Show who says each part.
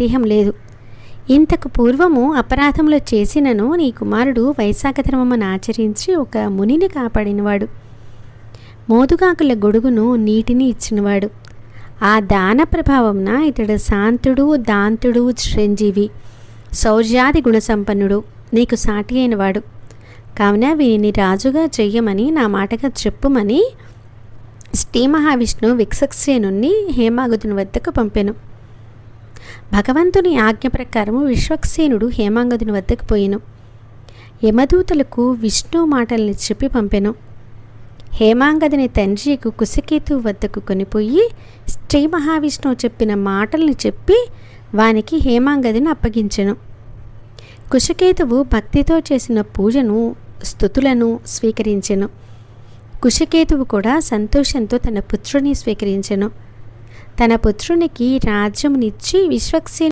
Speaker 1: దేహం లేదు. ఇంతకు పూర్వము అపరాధములు చేసినను నీ కుమారుడు వైశాఖ ధర్మమును ఆచరించి ఒక మునిని కాపాడినవాడు. మోదుగాకుల గొడుగును నీటిని ఇచ్చినవాడు. ఆ దాన ప్రభావంన ఇతడు శాంతుడు దాంతుడు చిరంజీవి శౌర్యాది గుణసంపన్నుడు నీకు సాటి అయినవాడు. కావున వీనిని రాజుగా చెయ్యమని నా మాటగా చెప్పుమని శ్రీ మహావిష్ణు విక్సక్సేనుణ్ణి హేమాగుతుని వద్దకు పంపెను. భగవంతుని ఆజ్ఞ ప్రకారము విశ్వక్సేనుడు హేమాంగదుని వద్దకు పోయిను. యమదూతలకు విష్ణు మాటల్ని చెప్పి పంపెను. హేమాంగదిని తండ్రికి కుశకేతు వద్దకు కొనిపోయి శ్రీ మహావిష్ణువు చెప్పిన మాటల్ని చెప్పి వానికి హేమాంగదిని అప్పగించెను. కుశకేతువు భక్తితో చేసిన పూజను స్థుతులను స్వీకరించెను. కుశకేతువు కూడా సంతోషంతో తన పుత్రుని స్వీకరించెను. తన పుత్రునికి రాజ్యమునిచ్చి విశ్వక్సేన